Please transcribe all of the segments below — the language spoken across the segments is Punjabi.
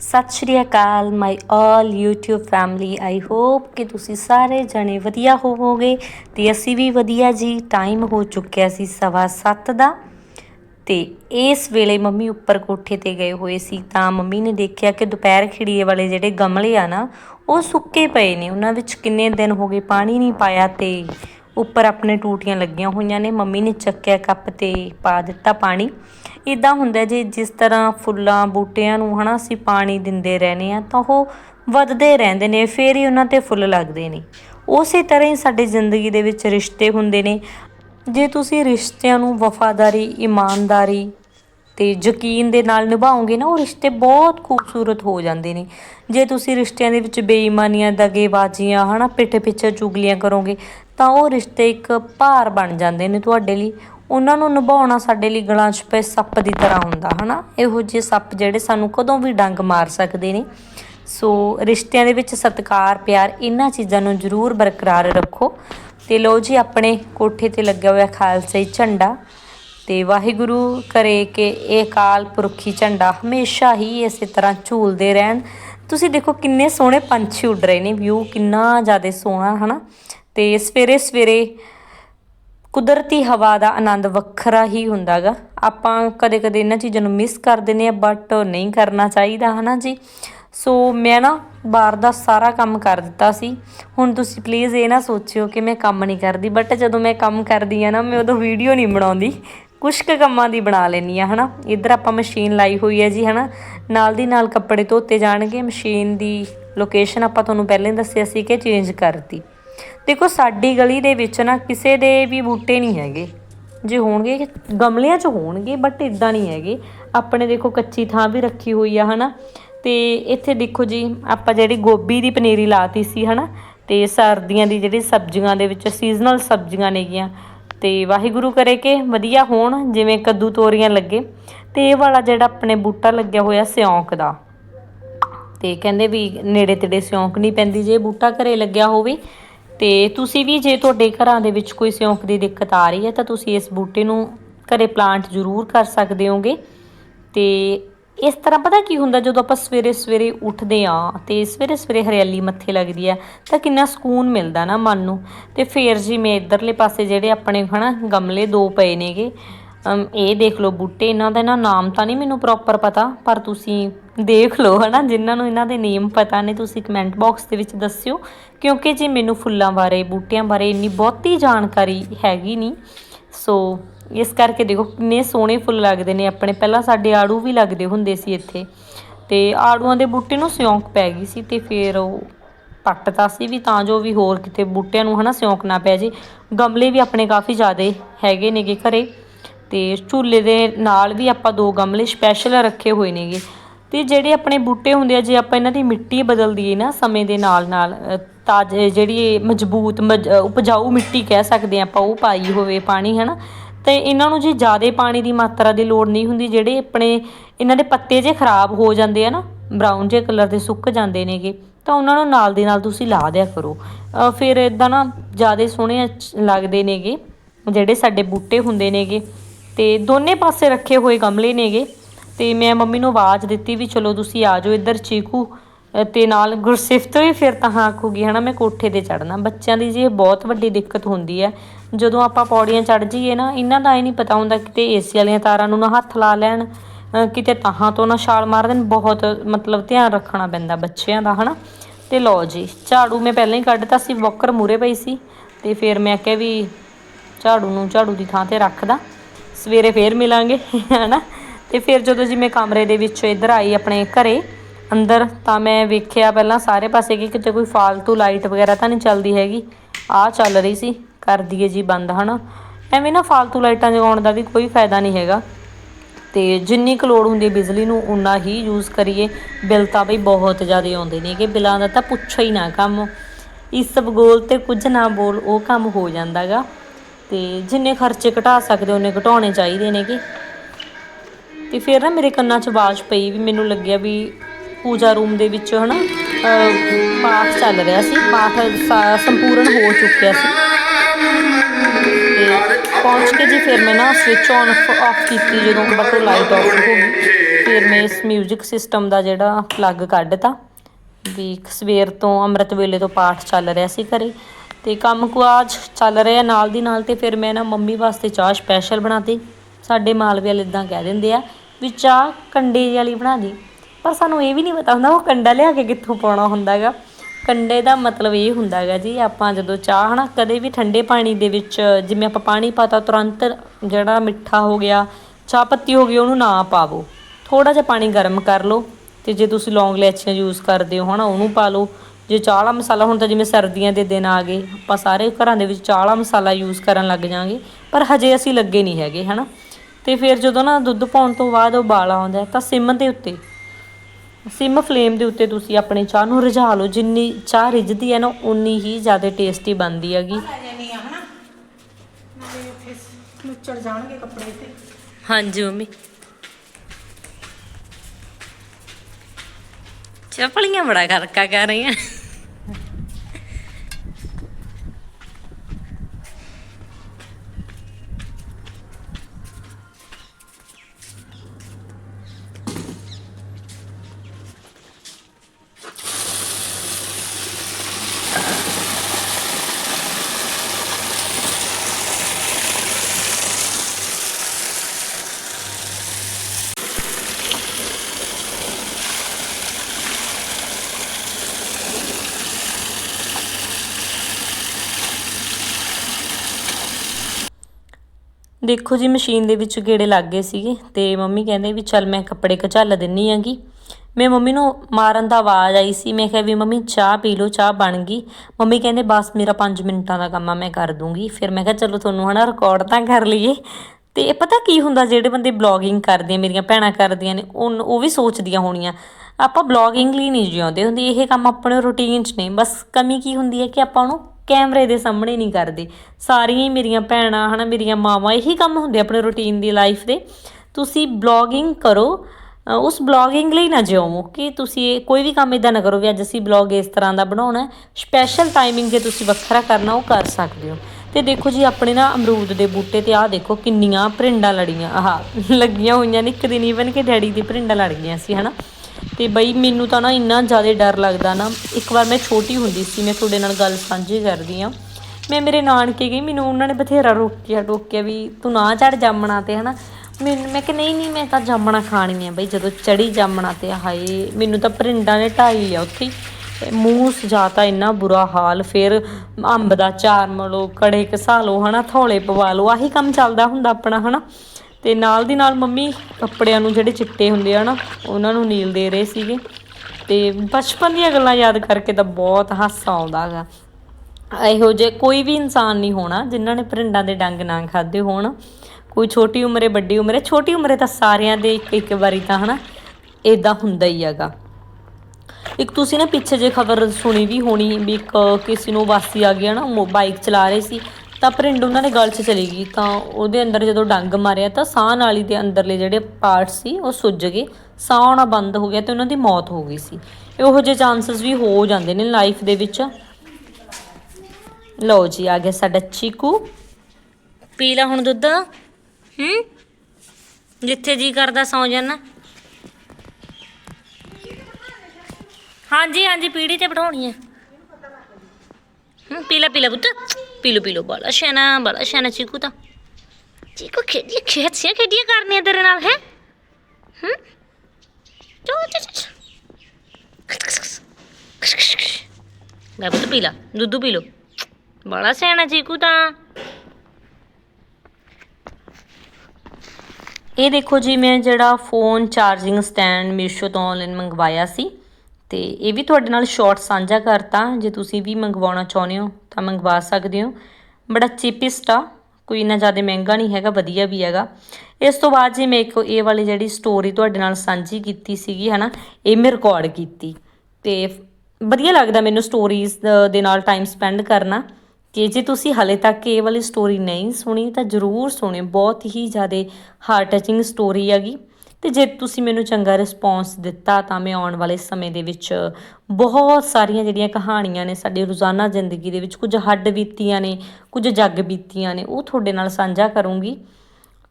Sat Sri Akal my all YouTube family I hope ਕਿ ਤੁਸੀਂ ਸਾਰੇ ਜਣੇ ਵਧੀਆ ਹੋਵੋਗੇ ਤੇ ਅਸੀਂ ਵੀ ਵਧੀਆ ਜੀ ਟਾਈਮ ਹੋ ਚੁੱਕਿਆ ਸੀ ਸਵਾ ਸੱਤ ਦਾ ਤੇ ਇਸ ਵੇਲੇ ਮੰਮੀ ਉੱਪਰ ਕੋਠੇ ਤੇ ਗਏ ਹੋਏ ਸੀ ਤਾਂ ਮੰਮੀ ਨੇ ਦੇਖਿਆ ਕਿ ਦੁਪਹਿਰ ਖਿੜੀਏ ਵਾਲੇ ਜਿਹੜੇ ਗਮਲੇ ਆ ਨਾ, ਉਹ ਸੁੱਕੇ ਪਏ ਨੇ, ਉਹਨਾਂ ਵਿੱਚ ਕਿੰਨੇ ਦਿਨ ਹੋ ਗਏ ਪਾਣੀ ਨਹੀਂ ਪਾਇਆ ਤੇ ਉੱਪਰ ਆਪਣੇ ਟੂਟੀਆਂ ਲੱਗੀਆਂ ਹੋਈਆਂ ਨੇ। ਮੰਮੀ ਨੇ ਚੱਕਿਆ ਕੱਪ ਤੇ ਪਾ ਦਿੱਤਾ ਪਾਣੀ। ਇਦਾਂ ਹੁੰਦਾ ਜੇ ਜਿਸ ਤਰ੍ਹਾਂ ਫੁੱਲਾਂ, ਬੂਟਿਆਂ ਨੂੰ ਹਨਾ ਅਸੀਂ ਪਾਣੀ ਦਿੰਦੇ ਰਹਨੇ ਆ ਤਾਂ ਉਹ ਵੱਧਦੇ ਰਹਿੰਦੇ ਨੇ, ਫੇਰ ਹੀ ਉਹਨਾਂ ਤੇ ਫੁੱਲ ਲੱਗਦੇ ਨੇ। ਉਸੇ ਤਰ੍ਹਾਂ ਹੀ ਸਾਡੀ ਜ਼ਿੰਦਗੀ ਦੇ ਵਿੱਚ ਰਿਸ਼ਤੇ ਹੁੰਦੇ ਨੇ। ਜੇ ਤੁਸੀਂ ਰਿਸ਼ਤਿਆਂ ਨੂੰ ਵਫਾਦਾਰੀ, ਇਮਾਨਦਾਰੀ ਤੇ ਯਕੀਨ ਦੇ ਨਾਲ ਨਿਭਾਓਗੇ ਨਾ, ਉਹ ਰਿਸ਼ਤੇ ਬਹੁਤ ਖੂਬਸੂਰਤ ਹੋ ਜਾਂਦੇ ਨੇ। ਜੇ ਤੁਸੀਂ ਰਿਸ਼ਤਿਆਂ ਦੇ ਵਿੱਚ ਬੇਈਮਾਨੀਆਂ, ਦਗੇਬਾਜ਼ੀਆਂ, ਹਨਾ ਪਿੱਠ ਪਿੱਛੇ ਚੁਗਲੀਆਂ ਕਰੋਗੇ ਤਾਂ ਉਹ ਰਿਸ਼ਤੇ ਇੱਕ ਭਾਰ ਬਣ ਜਾਂਦੇ ਨੇ ਤੁਹਾਡੇ ਲਈ। ਉਹਨਾਂ ਨੂੰ ਨਿਭਾਉਣਾ ਸਾਡੇ ਲਈ ਗਲਾਂ 'ਚ ਪਏ ਸੱਪ ਦੀ ਤਰ੍ਹਾਂ ਹੁੰਦਾ, ਹਨਾ? ਇਹੋ ਜਿਹੇ ਸੱਪ ਜਿਹੜੇ ਸਾਨੂੰ ਕਦੋਂ ਵੀ ਡੰਗ ਮਾਰ ਸਕਦੇ ਨੇ। ਸੋ ਰਿਸ਼ਤਿਆਂ ਦੇ ਵਿੱਚ ਸਤਿਕਾਰ, ਪਿਆਰ ਇਹਨਾਂ ਚੀਜ਼ਾਂ ਨੂੰ ਜ਼ਰੂਰ ਬਰਕਰਾਰ ਰੱਖੋ। ਤੇ ਲੋ ਜੀ, ਆਪਣੇ ਕੋਠੇ ਤੇ ਲੱਗਿਆ ਹੋਇਆ ਖਾਲਸਾਈ ਝੰਡਾ। ਤੇ ਵਾਹਿਗੁਰੂ ਕਰੇ ਕਿ ਇਹ ਕਾਲ ਪੁਰਖੀ ਝੰਡਾ ਹਮੇਸ਼ਾ ਹੀ ਇਸੇ ਤਰ੍ਹਾਂ ਝੂਲਦੇ ਰਹਿਣ। ਤੁਸੀਂ ਦੇਖੋ ਕਿੰਨੇ ਸੋਹਣੇ ਪੰਛੀ ਉੱਡ ਰਹੇ ਨੇ, ਵਿਊ ਕਿੰਨਾ ਜ਼ਿਆਦਾ ਸੋਹਣਾ, ਹਨਾ? ਤੇ ਸਵੇਰੇ ਸਵੇਰੇ ਕੁਦਰਤੀ ਹਵਾ ਦਾ ਆਨੰਦ ਵੱਖਰਾ ਹੀ ਹੁੰਦਾਗਾ। ਆਪਾਂ ਕਦੇ-ਕਦੇ ਇਹਨਾਂ ਚੀਜ਼ਾਂ ਨੂੰ ਮਿਸ ਕਰ ਦਿੰਦੇ ਆ ਬਟ ਨਹੀਂ ਕਰਨਾ ਚਾਹੀਦਾ, ਹਨਾ ਜੀ? ਸੋ ਮੈਂ ਨਾ ਬਾਹਰ ਦਾ ਸਾਰਾ ਕੰਮ ਕਰ ਦਿੱਤਾ ਸੀ। ਹੁਣ ਤੁਸੀਂ ਪਲੀਜ਼ ਇਹ ਨਾ ਸੋਚਿਓ ਕਿ ਮੈਂ ਕੰਮ ਨਹੀਂ ਕਰਦੀ ਬਟ ਜਦੋਂ ਮੈਂ ਕੰਮ ਕਰਦੀ ਆ ਨਾ, ਮੈਂ ਉਦੋਂ ਵੀਡੀਓ ਨਹੀਂ ਬਣਾਉਂਦੀ। ਕੁਛ ਕੁ ਕੰਮਾਂ ਦੀ ਬਣਾ ਲੈਣੀ ਆ ਹਨਾ? ਇੱਧਰ ਆਪਾਂ ਮਸ਼ੀਨ ਲਾਈ ਹੋਈ ਹੈ ਜੀ, ਹਨਾ? ਨਾਲ ਦੀ ਨਾਲ ਕੱਪੜੇ ਧੋਤੇ ਜਾਣਗੇ ਮਸ਼ੀਨ ਦੀ ਲੋਕੇਸ਼ਨ ਆਪਾਂ ਤੁਹਾਨੂੰ ਪਹਿਲਾਂ ਹੀ ਦੱਸਿਆ ਸੀ ਕਿ ਚੇਂਜ ਕਰਤੀ। ਦੇਖੋ, ਸਾਡੀ ਗਲੀ ਦੇ ਵਿੱਚ ਨਾ ਕਿਸੇ ਦੇ ਵੀ ਬੂਟੇ ਨਹੀਂ ਹੈਗੇ। ਜੇ ਹੋਣਗੇ, ਗਮਲਿਆਂ 'ਚ ਹੋਣਗੇ ਬਟ ਇਦਾਂ ਨਹੀਂ ਹੈਗੇ। ਆਪਣੇ ਦੇਖੋ, ਕੱਚੀ ਥਾਂ ਵੀ ਰੱਖੀ ਹੋਈ ਆ, ਹਨਾ। ਤੇ ਇੱਥੇ ਦੇਖੋ ਜੀ, ਆਪਾਂ ਜਿਹੜੀ ਗੋਭੀ ਦੀ ਪਨੀਰੀ ਲਾਤੀ ਸੀ, ਹਨਾ। ਤੇ ਸਰਦੀਆਂ ਦੀ ਜਿਹੜੀ ਸਬਜ਼ੀਆਂ ਦੇ ਵਿੱਚ ਸੀਜ਼ਨਲ ਸਬਜ਼ੀਆਂ ਨੇਗੀਆਂ ਤੇ ਵਾਹਿਗੁਰੂ ਕਰੇ ਕਿ ਵਧੀਆ ਹੋਣ, ਜਿਵੇਂ ਕੱਦੂ ਤੋਰੀਆਂ ਲੱਗੇ। ਤੇ ਇਹ ਵਾਲਾ ਜਿਹੜਾ ਆਪਣੇ ਬੂਟਾ ਲੱਗਿਆ ਹੋਇਆ ਸਿਉਂਕ ਦਾ। ਤੇ ਕਹਿੰਦੇ ਵੀ ਨੇੜੇ ਤੇੜੇ ਸਿਉਂਕ ਨਹੀਂ ਪੈਂਦੀ, ਜੇ ਬੂਟਾ ਘਰੇ ਲੱਗਿਆ ਹੋਵੇ ਤੇ ਤੁਸੀਂ ਵੀ ਜੇ ਤੁਹਾਡੇ ਘਰਾਂ ਦੇ ਵਿੱਚ ਕੋਈ ਸਿਉਂਕ ਦੀ ਦਿੱਕਤ ਆ ਰਹੀ ਹੈ, ਤਾਂ ਤੁਸੀਂ ਇਸ ਬੂਟੇ ਨੂੰ ਘਰੇ ਪਲਾਂਟ ਜ਼ਰੂਰ ਕਰ ਸਕਦੇ ਹੋਗੇ। ਤੇ ਇਸ ਤਰ੍ਹਾਂ ਪਤਾ ਕੀ ਹੁੰਦਾ, ਜਦੋਂ ਆਪਾਂ ਸਵੇਰੇ ਸਵੇਰੇ ਉੱਠਦੇ ਆ ਤੇ ਸਵੇਰੇ ਸਵੇਰੇ ਹਰਿਆਲੀ ਮੱਥੇ ਲੱਗਦੀ ਆ ਤਾਂ ਕਿੰਨਾ ਸਕੂਨ ਮਿਲਦਾ ਨਾ ਮਨ ਨੂੰ। ਤੇ ਫੇਰ ਜੀ ਮੈਂ ਇਧਰਲੇ ਪਾਸੇ ਜਿਹੜੇ ਆਪਣੇ ਹਨਾ ਗਮਲੇ ਦੋ ਪਏ ਨੇਗੇ ਇਹ ਦੇਖ ਲਓ ਬੂਟੇ, ਇਹਨਾਂ ਦਾ ਨਾ ਨਾਮ ਤਾਂ ਨਹੀਂ ਮੈਨੂੰ ਪ੍ਰੋਪਰ ਪਤਾ, ਪਰ ਤੁਸੀਂ ਦੇਖ ਲਓ, ਹਨਾ, ਜਿਨ੍ਹਾਂ ਨੂੰ ਇਹਨਾਂ ਦੇ ਨੇਮ ਪਤਾ ਨੇ, ਤੁਸੀਂ ਕਮੈਂਟ ਬਾਕਸ ਦੇ ਵਿੱਚ ਦੱਸਿਓ, ਕਿਉਂਕਿ ਜੀ ਮੈਨੂੰ ਫੁੱਲਾਂ ਬਾਰੇ, ਬੂਟਿਆਂ ਬਾਰੇ ਇੰਨੀ ਬਹੁਤੀ ਜਾਣਕਾਰੀ ਹੈਗੀ ਨਹੀਂ, ਸੋ ਇਸ ਕਰਕੇ ਦੇਖੋ, ਕਿੰਨੇ ਸੋਹਣੇ ਫੁੱਲ ਲੱਗਦੇ ਨੇ, ਆਪਣੇ ਪਹਿਲਾਂ ਸਾਡੇ ਆੜੂ ਵੀ ਲੱਗਦੇ ਹੁੰਦੇ ਸੀ ਇੱਥੇ, ਤੇ ਆੜੂਆਂ ਦੇ ਬੂਟੇ ਨੂੰ ਸਿਉਂਕ ਪੈ ਗਈ ਸੀ, ਤੇ ਫਿਰ ਉਹ ਪੱਟਤਾ ਸੀ ਵੀ, ਤਾਂ ਜੋ ਵੀ ਹੋਰ ਕਿਤੇ ਬੂਟਿਆਂ ਨੂੰ, ਹਨਾ, ਸਿਉਂਕ ਨਾ ਪੈ ਜੇ, ਗਮਲੇ ਵੀ ਆਪਣੇ ਕਾਫੀ ਜ਼ਿਆਦੇ ਹੈਗੇ ਨੇਗੇ ਘਰੇ ਤੇ ਝੂਲੇ ਦੇ ਨਾਲ ਵੀ ਆਪਾਂ ਦੋ ਗਮਲੇ ਸਪੈਸ਼ਲ ਰੱਖੇ ਹੋਏ ਨੇਗੇ। ਤੇ ਜਿਹੜੇ ਆਪਣੇ ਬੂਟੇ ਹੁੰਦੇ ਆ, ਜੇ ਆਪਾਂ ਇਹਨਾਂ ਦੀ ਮਿੱਟੀ ਬਦਲ ਦਈਏ ਨਾ ਸਮੇਂ ਦੇ ਨਾਲ ਨਾਲ ਤਾਜ਼ੇ ਜਿਹੜੀ ਮਜ਼ਬੂਤ ਉਪਜਾਊ ਮਿੱਟੀ ਕਹਿ ਸਕਦੇ ਆ ਆਪਾਂ, ਉਹ ਪਾਈ ਹੋਵੇ ਪਾਣੀ, ਹਨਾ। ਤੇ ਇਹਨਾਂ ਨੂੰ ਜੇ ਜ਼ਿਆਦਾ ਪਾਣੀ ਦੀ ਮਾਤਰਾ ਦੀ ਲੋੜ ਨਹੀਂ ਹੁੰਦੀ, ਜਿਹੜੇ ਆਪਣੇ ਇਹਨਾਂ ਦੇ ਪੱਤੇ ਜੇ ਖਰਾਬ ਹੋ ਜਾਂਦੇ ਆ ਨਾ ਬਰਾਊਨ ਜੇ ਕਲਰ ਦੇ ਸੁੱਕ ਜਾਂਦੇ ਨੇਗੇ, ਤਾਂ ਉਹਨਾਂ ਨੂੰ ਨਾਲ ਦੀ ਨਾਲ ਤੁਸੀਂ ਲਾ ਦਿਆ ਕਰੋ। ਫਿਰ ਇਦਾਂ ਨਾ ਜ਼ਿਆਦਾ ਸੋਹਣੇ ਲੱਗਦੇ ਨੇਗੇ, ਜਿਹੜੇ ਸਾਡੇ ਬੂਟੇ ਹੁੰਦੇ ਨੇਗੇ। ਤੇ ਦੋਨੇ ਪਾਸੇ ਰੱਖੇ ਹੋਏ ਗਮਲੇ ਨੇਗੇ। ਤੇ ਮੈਂ ਮੰਮੀ ਨੂੰ ਆਵਾਜ਼ ਦਿੱਤੀ ਵੀ ਚਲੋ ਤੁਸੀਂ ਆ ਜਾਓ ਇੱਧਰ ਚੀਕੂ ਤੇ ਨਾਲ ਗੁਰਸਿਫਤ ਵੀ ਫਿਰ ਤਾਂ ਆਖੂਗੀ, ਹਨਾ ਮੈਂ ਕੋਠੇ ਤੇ ਚੜਨਾ ਬੱਚਿਆਂ ਦੀ ਜੀ ਇਹ ਬਹੁਤ ਵੱਡੀ ਦਿੱਕਤ ਹੁੰਦੀ ਹੈ। ਜਦੋਂ ਆਪਾਂ ਪੌੜੀਆਂ ਚੜ ਜਾਈਏ ਨਾ, ਇਹਨਾਂ ਦਾ ਇਹ ਨਹੀਂ ਪਤਾ ਹੁੰਦਾ ਕਿਤੇ ਏਸੀ ਵਾਲੀਆਂ ਤਾਰਾਂ ਨੂੰ ਨਾ ਹੱਥ ਲਾ ਲੈਣ ਕਿਤੇ ਤਾਹਾਂ ਤੋਂ ਨਾ ਛਾਲ ਮਾਰ ਦੇਣ, ਬਹੁਤ ਮਤਲਬ ਧਿਆਨ ਰੱਖਣਾ ਪੈਂਦਾ ਬੱਚਿਆਂ ਦਾ, ਹਨਾ। ਤੇ ਲਓ ਜੀ, ਝਾੜੂ ਮੈਂ ਪਹਿਲਾਂ ਹੀ ਕੱਢਤਾ ਸੀ, ਵੋਕਰ ਮੂਰੇ ਪਈ ਸੀ। ਤੇ ਫਿਰ ਮੈਂ ਕਿਹਾ ਵੀ ਝਾੜੂ ਨੂੰ ਝਾੜੂ ਦੀ ਥਾਂ ਤੇ ਰੱਖਦਾ। ਸਵੇਰੇ ਫੇਰ ਮਿਲਾਂਗੇ, ਹਨਾ? ਤੇ ਫਿਰ ਜਦੋਂ ਜੀ ਮੈਂ ਕਮਰੇ ਦੇ ਵਿੱਚ ਇੱਧਰ ਆਈ ਆਪਣੇ ਘਰੇ, ਅੰਦਰ, ਤਾਂ ਮੈਂ ਵੇਖਿਆ ਪਹਿਲਾਂ ਸਾਰੇ ਪਾਸੇ ਕਿ ਕਿਤੇ ਕੋਈ ਫਾਲਤੂ ਲਾਈਟ ਵਗੈਰਾ ਤਾਂ ਨਹੀਂ ਚੱਲਦੀ ਹੈਗੀ। ਆਹ ਚੱਲ ਰਹੀ ਸੀ, ਕਰ ਦਈਏ ਜੀ ਬੰਦ, ਹਨਾ? ਐਵੇਂ ਨਾ ਫਾਲਤੂ ਲਾਈਟਾਂ ਜਗਾਉਣ ਦਾ ਵੀ ਕੋਈ ਫਾਇਦਾ ਨਹੀਂ ਹੈਗਾ। ਤੇ ਜਿੰਨੀ ਕੁ ਲੋੜ ਹੁੰਦੀ ਬਿਜਲੀ ਨੂੰ ਉਨਾ ਹੀ ਯੂਜ਼ ਕਰੀਏ। ਬਿੱਲ ਤਾਂ ਬਈ ਬਹੁਤ ਜ਼ਿਆਦਾ ਆਉਂਦੇ ਨੇ, ਕਿ ਬਿੱਲਾਂ ਦਾ ਤਾਂ ਪੁੱਛੋ ਹੀ ਨਾ ਕੰਮ। ਇਸ ਬਗੋਲ ਤੇ ਕੁਝ ਨਾ ਬੋਲ, ਉਹ ਕੰਮ ਹੋ ਜਾਂਦਾਗਾ। ਤੇ ਜਿੰਨੇ ਖਰਚੇ ਘਟਾ ਸਕਦੇ ਉਹਨੇ ਘਟਾਉਣੇ ਚਾਹੀਦੇ ਨੇਗੇ। ਤੇ ਫਿਰ ਨਾ ਮੇਰੇ ਕੰਨਾਂ 'ਚ ਆਵਾਜ਼ ਪਈ ਵੀ ਮੈਨੂੰ ਲੱਗਿਆ ਵੀ ਪੂਜਾ ਰੂਮ ਦੇ ਵਿੱਚ ਹਨਾ ਪਾਠ ਚੱਲ ਰਿਹਾ ਸੀ, ਪਾਠ ਸੰਪੂਰਨ ਹੋ ਚੁੱਕਿਆ ਸੀ। ਤੇ ਪਹੁੰਚ ਕੇ ਜੀ ਫਿਰ ਮੈਂ ਨਾ ਸਵਿਚ ਆਨ ਆਫ ਕੀਤੀ ਜਦੋਂ ਬਟ ਲਾਈਟ ਆਫ ਹੋ ਗਈ। ਫਿਰ ਮੈਂ ਇਸ 뮤직 ਸਿਸਟਮ ਦਾ ਜਿਹੜਾ ਪਲੱਗ ਕੱਢਤਾ ਵੀ ਸਵੇਰ ਤੋਂ ਅੰਮ੍ਰਿਤ ਵੇਲੇ ਤੋਂ ਪਾਠ ਚੱਲ ਰਿਹਾ ਸੀ ਘਰੇ। ਤੇ ਕੰਮ ਕੁਆਜ ਚੱਲ ਰਿਹਾ ਨਾਲ ਦੀ ਨਾਲ ਤੇ ਫਿਰ ਮੈਂ ਨਾ ਮੰਮੀ ਵਾਸਤੇ ਚਾਹ ਸਪੈਸ਼ਲ ਬਣਾਤੀ। ਸਾਡੇ ਮਾਲਵੇ ਵਾਲੇ ਇਦਾਂ ਕਹਿ ਦਿੰਦੇ ਆ ਵੀ ਚਾਹ ਕੰਡੇ ਵਾਲੀ ਬਣਾ ਦੀ। ਪਰ ਸਾਨੂੰ ਇਹ ਵੀ ਨਹੀਂ ਪਤਾ ਹੁੰਦਾ ਉਹ ਕੰਡਾ ਲਿਆ ਕੇ ਕਿੱਥੋਂ ਪਾਉਣਾ ਹੁੰਦਾ ਹੈਗਾ। ਕੰਡੇ ਦਾ ਮਤਲਬ ਇਹ ਹੁੰਦਾ ਹੈਗਾ ਜੀ, ਆਪਾਂ ਜਦੋਂ ਚਾਹ ਹਨਾ ਕਦੇ ਵੀ ਠੰਡੇ ਪਾਣੀ ਦੇ ਵਿੱਚ ਜਿਵੇਂ ਆਪਾਂ ਪਾਣੀ ਪਾਤਾ ਤੁਰੰਤ ਜਿਹੜਾ ਮਿੱਠਾ ਹੋ ਗਿਆ, ਚਾਹ ਪੱਤੀ ਹੋ ਗਈ ਉਹਨੂੰ ਨਾ ਪਾਵੋ। ਥੋੜਾ ਜਿਹਾ ਪਾਣੀ ਗਰਮ ਕਰ ਲਓ ਤੇ ਜੇ ਤੁਸੀਂ ਲੌਂਗ ਲੈਚੀਆਂ ਯੂਜ਼ ਕਰਦੇ ਹੋ ਹਨਾ ਉਹਨੂੰ ਪਾ ਲਓ। ਜੇ ਚਾਹ ਵਾਲਾ ਮਸਾਲਾ ਹੁਣ ਤਾਂ ਜਿਵੇਂ ਸਰਦੀਆਂ ਦੇ ਦਿਨ ਆ ਗਏ ਆਪਾਂ ਸਾਰੇ ਘਰਾਂ ਦੇ ਵਿੱਚ ਚਾਹ ਵਾਲਾ ਮਸਾਲਾ ਯੂਜ਼ ਕਰਨ ਲੱਗ ਜਾਾਂਗੇ ਪਰ ਹਜੇ ਅਸੀਂ ਲੱਗੇ ਨਹੀਂ ਹੈਗੇ ਹਨਾ? ਤੇ ਫਿਰ ਜਦੋਂ ਨਾ ਦੁੱਧ ਪਾਉਣ ਤੋਂ ਬਾਅਦ ਉਬਾਲਾ ਆਉਂਦਾ ਤਾਂ ਸਿਮ ਦੇ ਉੱਤੇ ਸਿਮ ਫਲੇਮ ਦੇ ਉੱਤੇ ਤੁਸੀਂ ਆਪਣੀ ਚਾਹ ਨੂੰ ਰਿਝਾ ਲਓ ਜਿੰਨੀ ਚਾਹ ਰਿਝਦੀ ਹੈ ਨਾ ਉਨੀ ਹੀ ਜ਼ਿਆਦਾ ਟੇਸਟੀ ਬਣਦੀ ਹੈਗੀ। ਜਾਣਗੇ ਕੱਪੜੇ ਤੇ। ਹਾਂਜੀ ਮੰਮੀ। ਚਪਲੀਆਂ ਬੜਾ ਖਰਕਾ ਕਰ ਰਹੀਆਂ। ਦੇਖੋ ਜੀ, ਮਸ਼ੀਨ ਦੇ ਵਿੱਚ ਗੇੜੇ ਲੱਗ ਗਏ ਸੀਗੇ ਤੇ ਮੰਮੀ ਕਹਿੰਦੇ ਵੀ ਚੱਲ ਮੈਂ ਕੱਪੜੇ ਕਚੱਲ ਦਿੰਨੀ ਆਂਗੀ ਮੈਂ ਮੰਮੀ ਨੂੰ ਮਾਰਨ ਦਾ ਆਵਾਜ਼ ਆਈ ਸੀ, ਮੈਂ ਕਿਹਾ ਵੀ ਮੰਮੀ ਚਾਹ ਪੀ ਲਓ, ਚਾਹ ਬਣ ਗਈ। ਮੰਮੀ ਕਹਿੰਦੇ, ਬਸ ਮੇਰਾ 5 ਮਿੰਟਾਂ ਦਾ ਕੰਮ ਆ, ਮੈਂ ਕਰ ਦੂੰਗੀ। ਫਿਰ ਮੈਂ ਕਿਹਾ, ਚਲੋ ਤੁਹਾਨੂੰ ਹਨਾ ਰਿਕਾਰਡ ਤਾਂ ਕਰ ਲਈਏ। ਤੇ ਇਹ ਪਤਾ ਕੀ ਹੁੰਦਾ, ਜਿਹੜੇ ਬੰਦੇ ਬਲੌਗਿੰਗ ਕਰਦੇ ਆ, ਮੇਰੀਆਂ ਭੈਣਾਂ ਕਰਦੀਆਂ ਨੇ, ਉਹ ਉਹ ਵੀ ਸੋਚਦੀਆਂ ਹੋਣੀਆਂ। ਆਪਾਂ ਬਲੌਗਿੰਗ ਲਈ ਨਹੀਂ ਜਿਉਂਦੇ ਹੁੰਦੇ, ਇਹ ਕੰਮ ਆਪਣੇ ਰੂਟੀਨ 'ਚ ਨਹੀਂ। ਬਸ ਕਮੀ ਕੀ ਹੁੰਦੀ ਹੈ ਕਿ ਆਪਾਂ ਉਹਨੂੰ ਕੈਮਰੇ ਦੇ ਸਾਹਮਣੇ ਨਹੀਂ ਕਰਦੇ। ਸਾਰੀਆਂ ਹੀ ਮੇਰੀਆਂ ਭੈਣਾਂ, ਹਨਾ, ਮੇਰੀਆਂ ਮਾਵਾਂ ਇਹੀ ਕੰਮ ਹੁੰਦੇ ਆਪਣੇ ਰੂਟੀਨ ਦੀ ਲਾਈਫ ਦੇ। ਤੁਸੀਂ ਬਲੌਗਿੰਗ ਕਰੋ। ਉਸ ਬਲੌਗਿੰਗ ਲਈ ਨਾ ਜਿਉਵੋ ਕਿ ਤੁਸੀਂ ਇਹ- ਕੋਈ ਵੀ ਕੰਮ ਇਦਾਂ ਨਾ ਕਰੋ ਵੀ ਅੱਜ ਅਸੀਂ ਬਲੌਗ ਇਸ ਤਰ੍ਹਾਂ ਦਾ ਬਣਾਉਣਾ ਸਪੈਸ਼ਲ ਟਾਈਮਿੰਗ ਜੇ ਤੁਸੀਂ ਵੱਖਰਾ ਕਰਨਾ, ਉਹ ਕਰ ਸਕਦੇ ਹੋ। ਤੇ ਦੇਖੋ ਜੀ, ਆਪਣੇ ਨਾ ਅਮਰੂਦ ਦੇ ਬੂਟੇ ਤੇ ਆਹ ਦੇਖੋ ਕਿੰਨੀਆਂ ਭਰਿੰਡਾਂ ਲੜੀਆਂ, ਆਹ ਲੱਗੀਆਂ ਹੋਈਆਂ ਨੇ। ਇੱਕ ਦਿਨ ਈਵਨ ਕਿ ਡੈਡੀ ਦੀ ਭਰਿੰਡਾਂ ਲੜ ਗਈਆਂ ਸੀ, ਹਨਾ। ਤੇ ਬਈ ਮੈਨੂੰ ਤਾਂ ਨਾ ਇੰਨਾ ਜ਼ਿਆਦਾ ਡਰ ਲੱਗਦਾ ਨਾ, ਇੱਕ ਵਾਰ ਮੈਂ ਛੋਟੀ ਹੁੰਦੀ ਸੀ, ਮੈਂ ਤੁਹਾਡੇ ਨਾਲ ਗੱਲ ਸਾਂਝੀ ਕਰਦੀ ਆ ਮੈਂ ਮੇਰੇ ਨਾਨਕੇ ਗਈ, ਮੈਨੂੰ ਉਹਨਾਂ ਨੇ ਬਥੇਰਾ ਰੋਕਿਆ ਟੋਕਿਆ ਵੀ ਤੂੰ ਨਾ ਚੜ ਜਾਮਣਾ ਤੇ, ਹਨਾ। ਮੈਨੂੰ, ਮੈਂ ਕਿ ਨਹੀਂ ਨਹੀਂ, ਮੈਂ ਤਾਂ ਜਾਮਣਾ ਖਾਣੀ ਆ ਬਈ, ਜਦੋਂ ਚੜੀ ਜਾਮਣਾ ਤੇ, ਹਾਏ, ਮੈਨੂੰ ਤਾਂ ਪਰਿੰਡਾਂ ਨੇ ਢਾਈ ਲਿਆ ਉੱਥੇ। ਹੀ। ਤੇ ਮੂੰਹ ਸਜਾਤਾ ਇੰਨਾ ਬੁਰਾ ਹਾਲ, ਫਿਰ ਅੰਬ ਦਾ ਚਾਰ ਮਲੋ, ਕੜੇ ਘਸਾ ਲਓ, ਹਨਾ, ਥੋਲੇ ਪਵਾ ਲਓ, ਆਹੀ ਕੰਮ ਚੱਲਦਾ ਹੁੰਦਾ ਆਪਣਾ, ਹਨਾ। ਤੇ ਨਾਲ ਦੀ ਨਾਲ ਮੰਮੀ ਕੱਪੜਿਆਂ ਨੂੰ ਜਿਹੜੇ ਚਿੱਟੇ ਹੁੰਦੇ ਆ ਨਾ, ਉਹਨਾਂ ਨੂੰ ਨੀਲ ਦੇ ਰਹੇ ਸੀਗੇ। ਤੇ ਬਚਪਨ ਦੀਆਂ ਗੱਲਾਂ ਯਾਦ ਕਰਕੇ ਤਾਂ ਬਹੁਤ ਹਾਸਾ ਆਉਂਦਾ ਹੈਗਾ। ਇਹੋ ਜੇ ਕੋਈ ਵੀ ਇਨਸਾਨ ਨਹੀਂ ਹੋਣਾ, ਜਿਨ੍ਹਾਂ ਨੇ ਪਰਿੰਡਾਂ ਦੇ ਡੰਗ ਨਾ ਖਾਦੇ ਹੋਣ। ਕੋਈ ਛੋਟੀ ਉਮਰੇ, ਵੱਡੀ ਉਮਰੇ, ਛੋਟੀ ਉਮਰੇ ਤਾਂ ਸਾਰਿਆਂ ਦੇ ਇੱਕ ਇੱਕ ਵਾਰੀ ਤਾਂ ਹਨਾ ਇਦਾਂ ਹੁੰਦਾ ਹੀ ਹੈਗਾ। ਇੱਕ ਤੁਸੀਂ ਨਾ ਪਿੱਛੇ ਜੇ ਖਬਰ ਸੁਣੀ ਵੀ ਹੋਣੀ ਵੀ ਇੱਕ ਕਿਸੇ ਨੂੰ ਵਾਸੀ ਆ ਗਿਆ ਨਾ ਬਾਈਕ ਚਲਾ ਰਹੇ ਸੀ। ਤਾਂ ਪਰਿੰਡ ਉਹਨਾਂ ਦੇ ਗਲ 'ਚ ਚਲੀ ਗਈ। ਤਾਂ ਉਹਦੇ ਅੰਦਰ ਜਦੋਂ ਡੰਗ ਮਾਰਿਆ ਤਾਂ ਸਾਹ ਨਾਲੀ ਦੇ ਅੰਦਰਲੇ ਜਿਹੜੇ ਪਾਰਟ ਸੀ ਉਹ ਸੁੱਜ ਗਏ। ਸਾਹ ਆਉਣਾ ਬੰਦ ਹੋ ਗਿਆ ਤੇ ਉਹਨਾਂ ਦੀ ਮੌਤ ਹੋ ਗਈ ਸੀ। ਇਹੋ ਜਿਹੇ ਚਾਂਸਸ ਵੀ ਹੋ ਜਾਂਦੇ ਨੇ ਲਾਈਫ ਦੇ ਵਿੱਚ। ਲਓ ਜੀ, ਆ ਗਿਆ ਸਾਡਾ ਚੀਕੂ। ਪੀ ਲੈ ਹੁਣ ਦੁੱਧ। ਹੂੰ? ਜਿੱਥੇ ਜੀ ਕਰਦਾ ਸੌ ਜਾਣਾ। ਹਾਂਜੀ ਹਾਂਜੀ, ਪੀੜੀ ਤੇ ਬਿਠਾਉਣੀ ਹੈ ਹੂੰ, ਪੀ ਲੈ ਪੀ ਲੈ ਪੁੱਤ। ਪੀਲੋ ਪੀਲੋ ਬੜਾ ਸ਼ੈਨਾ ਬੜਾ ਸ਼ੈਨਾ ਚੀਕੂ ਤਾਂ। ਚੀਕੂ ਖੇਡੀ ਖੇਡਸੀਆਂ ਖੇਡੀਆਂ ਕਰਨੀਆਂ ਤੇਰੇ ਨਾਲ, ਹੈ? ਹੂੰ? ਚੋ ਚੋ ਚੋ ਲੈ ਪੁੱਤ ਪੀ ਲਾ, ਦੁੱਧ ਪੀ ਲੋ ਬੜਾ ਸਿਆਣਾ ਚੀਕੂ ਤਾਂ। ਇਹ ਦੇਖੋ ਜੀ, ਮੈਂ ਜਿਹੜਾ ਫੋਨ ਚਾਰਜਿੰਗ ਸਟੈਂਡ ਮੀਸ਼ੋ ਤੋਂ ਆਨਲਾਈਨ ਮੰਗਵਾਇਆ ਸੀ। ਤੇ ਇਹ ਵੀ ਤੁਹਾਡੇ ਨਾਲ ਸ਼ਾਰਟ ਸਾਂਝਾ ਕਰਤਾ, ਜੇ ਤੁਸੀਂ ਵੀ ਮੰਗਵਾਉਣਾ ਚਾਹੁੰਦੇ ਹੋ ਤਾਂ ਮੰਗਵਾ ਸਕਦੇ ਹੋ। ਬੜਾ ਚੀਪਿਸਟ ਆ, ਕੋਈ ਇੰਨਾ ਜ਼ਿਆਦਾ ਮਹਿੰਗਾ ਨਹੀਂ ਹੈਗਾ, ਵਧੀਆ ਵੀ ਹੈਗਾ। ਇਸ ਤੋਂ ਬਾਅਦ ਜੇ ਮੈਂ ਇੱਕ ਇਹ ਵਾਲੀ ਜਿਹੜੀ ਸਟੋਰੀ ਤੁਹਾਡੇ ਨਾਲ ਸਾਂਝੀ ਕੀਤੀ ਸੀਗੀ, ਹਨਾ, ਇਹ ਮੈਂ ਰਿਕਾਰਡ ਕੀਤੀ। ਤੇ ਵਧੀਆ ਲੱਗਦਾ ਮੈਨੂੰ ਸਟੋਰੀਜ਼ ਦੇ ਨਾਲ ਟਾਈਮ ਸਪੈਂਡ ਕਰਨਾ। ਕਿ ਜੇ ਤੁਸੀਂ ਹਲੇ ਤੱਕ ਇਹ ਵਾਲੀ ਸਟੋਰੀ ਨਹੀਂ ਸੁਣੀ, ਤਾਂ ਜਰੂਰ ਸੁਣੇ ਬਹੁਤ ਹੀ ਜ਼ਿਆਦਾ ਹਾਰਟ ਟਚਿੰਗ ਸਟੋਰੀ ਹੈਗੀ। ਤੇ ਜੇ ਤੁਸੀਂ ਮੈਨੂੰ ਚੰਗਾ ਰਿਸਪੌਂਸ ਦਿੱਤਾ ਤਾਂ ਮੈਂ ਆਉਣ ਵਾਲੇ ਸਮੇਂ ਦੇ ਵਿੱਚ ਬਹੁਤ ਸਾਰੀਆਂ ਜਿਹੜੀਆਂ ਕਹਾਣੀਆਂ ਨੇ ਸਾਡੀ ਰੋਜ਼ਾਨਾ ਜ਼ਿੰਦਗੀ ਦੇ ਵਿੱਚ ਕੁਝ ਹੱਡ ਬੀਤੀਆਂ ਨੇ, ਕੁਝ ਜੱਗ ਬੀਤੀਆਂ ਨੇ, ਉਹ ਤੁਹਾਡੇ ਨਾਲ ਸਾਂਝਾ ਕਰੂੰਗੀ।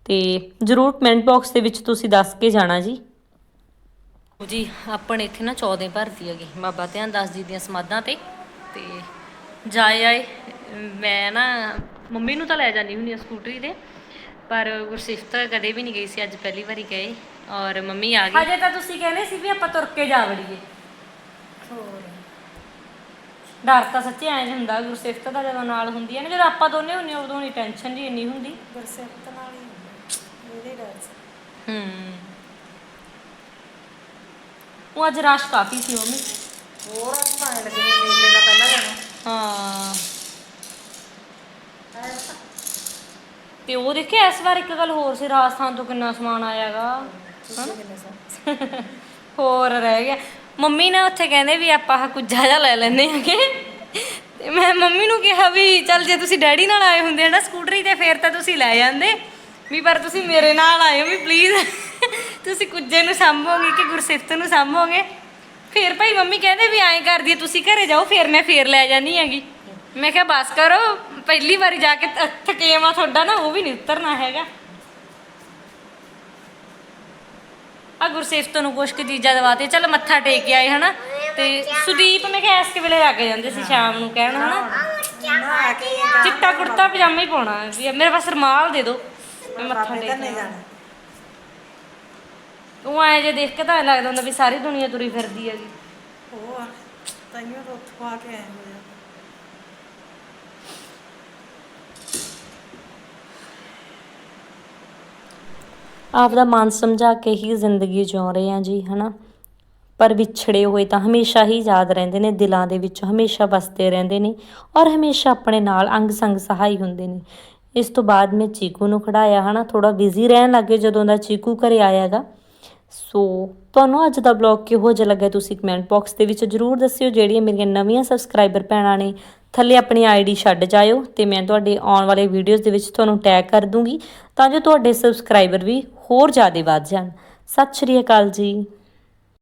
ਤੇ ਜਰੂਰ ਕਮੈਂਟ ਬਾਕਸ ਦੇ ਵਿੱਚ ਤੁਸੀਂ ਦੱਸ ਕੇ ਜਾਣਾ ਜੀ। ਜੀ ਆਪਣੇ ਇੱਥੇ ਨਾ 14 ਭਰਦੀ ਹੈਗੀ, ਬਾਬਾ ਧਿਆਨ ਦਾਸ ਜੀ ਦੀਆਂ ਸਮਾਧਾਂ ਤੇ। ਤੇ ਜਾਏ ਆਏ, ਮੈਂ ਨਾ ਮੰਮੀ ਨੂੰ ਤਾਂ ਲੈ ਜਾਂਦੀ ਹੁੰਦੀ ਆ ਸਕੂਟਰੀ ਤੇ, ਪਰ ਗੁਰਸਿਫਤ ਕਦੇ ਵੀ ਨਹੀਂ ਗਈ ਸੀ, ਅੱਜ ਪਹਿਲੀ ਵਾਰੀ ਗਏ। ਔਰ ਮੰਮੀ ਆ ਗਈ। ਹਜੇ ਤਾਂ ਤੁਸੀਂ ਕਹਿੰਦੇ ਸੀ ਵੀ ਆਪਾਂ ਤੁਰ ਕੇ ਜਾ ਵੜੀਏ। ਹੋਰ। ਡਰ ਤਾਂ ਸੱਚੀ ਐਂ ਹੁੰਦਾ ਗੁਰਸਿਫਤ ਦਾ ਜਦੋਂ ਨਾਲ ਹੁੰਦੀ ਹੈ ਨਾ ਜਦੋਂ ਆਪਾਂ ਦੋਨੇ ਹੁੰਨੇ ਉਦੋਂ ਨਹੀਂ ਟੈਨਸ਼ਨ ਜੀ ਇੰਨੀ ਹੁੰਦੀ। ਗੁਰਸਿਫਤ ਨਾਲ ਹੀ ਹੁੰਦਾ ਡਰ ਸੀ ਹੂੰ। ਉਹ ਅੱਜ ਰਸ਼ ਕਾਫੀ ਸੀ ਮੰਮੀ। ਹੋਰ ਅੱਜ ਤਾਂ ਐਂ ਲੱਗੇ ਮੇਲੇ ਦਾ ਪਹਿਲਾਂ ਜਾਣਾ ਹਾਂ। ਤੇ ਉਹ ਦੇਖਿਆ ਇਸ ਵਾਰ ਇੱਕ ਗੱਲ ਹੋਰ ਸੀ ਰਾਜਸਥਾਨ ਤੋਂ ਕਿੰਨਾ ਸਮਾਨ ਆਇਆਗਾ। ਹੋਰ ਰਹਿ ਗਿਆ। ਮੰਮੀ ਨੇ ਉੱਥੇ ਕਹਿੰਦੇ ਵੀ ਆਪਾਂ ਆਹ ਕੁਝ ਜਿਹਾ ਲੈ ਲੈਨੇ ਆਗੇ ਤੇ ਮੈਂ ਮੰਮੀ ਨੂੰ ਕਿਹਾ ਵੀ ਚੱਲ ਜੇ ਤੁਸੀਂ ਡੈਡੀ ਨਾਲ ਆਏ ਹੁੰਦੇ ਆ ਨਾ ਸਕੂਟਰੀ ਤੇ ਫੇਰ ਤਾਂ ਤੁਸੀਂ ਲੈ ਜਾਂਦੇ। ਵੀ ਪਰ ਤੁਸੀਂ ਮੇਰੇ ਨਾਲ ਆਏ ਹੋ ਵੀ ਪਲੀਜ਼ ਤੁਸੀਂ ਕੁੱਜੇ ਨੂੰ ਸਾਂਭੋਗੇ ਕਿ ਗੁਰਸਿਫਤ ਨੂੰ ਸਾਂਭੋਗੇ? ਫੇਰ ਭਾਈ ਮੰਮੀ ਕਹਿੰਦੇ ਵੀ ਐਂ ਕਰਦੀ ਤੁਸੀਂ ਘਰੇ ਜਾਓ ਫੇਰ ਮੈਂ ਫੇਰ ਲੈ ਜਾਨੀ ਹੈਗੀ। ਮੈਂ ਕਿਹਾ ਬਸ ਕਰੋ ਪਹਿਲੀ ਵਾਰੀ ਜਾ ਕੇ ਥਕੇਵਾਂ ਤੁਹਾਡਾ ਨਾ ਉਹ ਵੀ ਨਹੀਂ ਉਤਰਨਾ ਹੈਗਾ। ਆ ਗੁਰਸੇਫਤ ਨੂੰ ਕੁਛ ਕੁ ਚੀਜ਼ਾਂ ਦਵਾਤੇ ਚਲ ਮੱਥਾ ਟੇਕ ਕੇ ਆਏ ਹਨਾ? ਤੇ ਸੁਦੀਪ ਮੈਂ ਕਿਹਾ ਇਸ ਵੇਲੇ ਲੱਗ ਜਾਂਦੇ ਸੀ ਸ਼ਾਮ ਨੂੰ ਕਹਿਣ ਹਨਾ? ਨਾ ਕੇ ਚਿੱਟਾ ਕੁੜਤਾ ਪਜਾਮਾ ਹੀ ਪਾਉਣਾ ਵੀ ਮੇਰੇ ਪਾਸ ਰਮਾਲ ਦੇ ਦਿਓ ਮੈਂ ਮੱਥਾ ਟੇਕ ਤਾਂ ਨਹੀਂ ਜਾਣਾ। ਉਹ ਐ ਜੇ ਦੇਖ ਕੇ ਤਾਂ ਐਂ ਲੱਗਦਾ ਹੁੰਦਾ ਵੀ ਸਾਰੀ ਦੁਨੀਆ ਤੁਰੀ ਫਿਰਦੀ ਹੈਗੀ। ਹੋਰ ਤਾਈਓ ਤਾਂ ਉੱਥੋਂ ਆ ਕੇ ਆਏ ਹੋਏ ਆ। ਆਪਦਾ ਮਨ ਸਮਝਾ ਕੇ ਹੀ ਜ਼ਿੰਦਗੀ ਜਿਉ ਰਹੇ ਆ ਜੀ, ਹਨਾ? ਪਰ ਵਿਛੜੇ ਹੋਏ ਤਾਂ ਹਮੇਸ਼ਾ ਹੀ ਯਾਦ ਰਹਿੰਦੇ ਨੇ, ਦਿਲਾਂ ਦੇ ਵਿੱਚ ਹਮੇਸ਼ਾ ਵਸਦੇ ਰਹਿੰਦੇ ਨੇ ਔਰ ਹਮੇਸ਼ਾ ਆਪਣੇ ਨਾਲ ਅੰਗ ਸੰਗ ਸਹਾਈ ਹੁੰਦੇ ਨੇ। ਇਸ ਤੋਂ ਬਾਅਦ ਮੈਂ ਚੀਕੂ ਨੂੰ ਖੜਾਇਆ, ਹਨਾ? ਥੋੜਾ ਬਿਜ਼ੀ ਰਹਿਣ ਲੱਗੇ ਜਦੋਂ ਦਾ ਚੀਕੂ ਘਰੇ ਆਇਆਗਾ ਸੋ ਤੁਹਾਨੂੰ ਅੱਜ ਦਾ ਬਲੌਗ ਕਿਹੋ ਜਿਹਾ ਲੱਗਾ ਤੁਸੀਂ ਕਮੈਂਟ ਬਾਕਸ ਦੇ ਵਿੱਚ ਜਰੂਰ ਦੱਸਿਓ, ਜਿਹੜੀਆਂ ਮੇਰੀਆਂ ਨਵੀਆਂ ਸਬਸਕ੍ਰਾਈਬਰ ਭੈਣਾਂ ਨੇ, ਥੱਲੇ ਆਪਣੀ ਆਈਡੀ ਛੱਡ ਜਾਇਓ ਤੇ ਮੈਂ ਤੁਹਾਡੇ ਆਉਣ ਵਾਲੇ ਵੀਡੀਓਜ਼ ਦੇ ਵਿੱਚ ਤੁਹਾਨੂੰ ਟੈਗ ਕਰ ਦੂੰਗੀ ਤਾਂ ਜੋ ਤੁਹਾਡੇ ਸਬਸਕ੍ਰਾਈਬਰ ਵੀ ਹੋਰ ਜ਼ਿਆਦਾ ਵੱਧ ਜਾਣ। ਸਤਿ ਸ਼੍ਰੀ ਅਕਾਲ ਜੀ।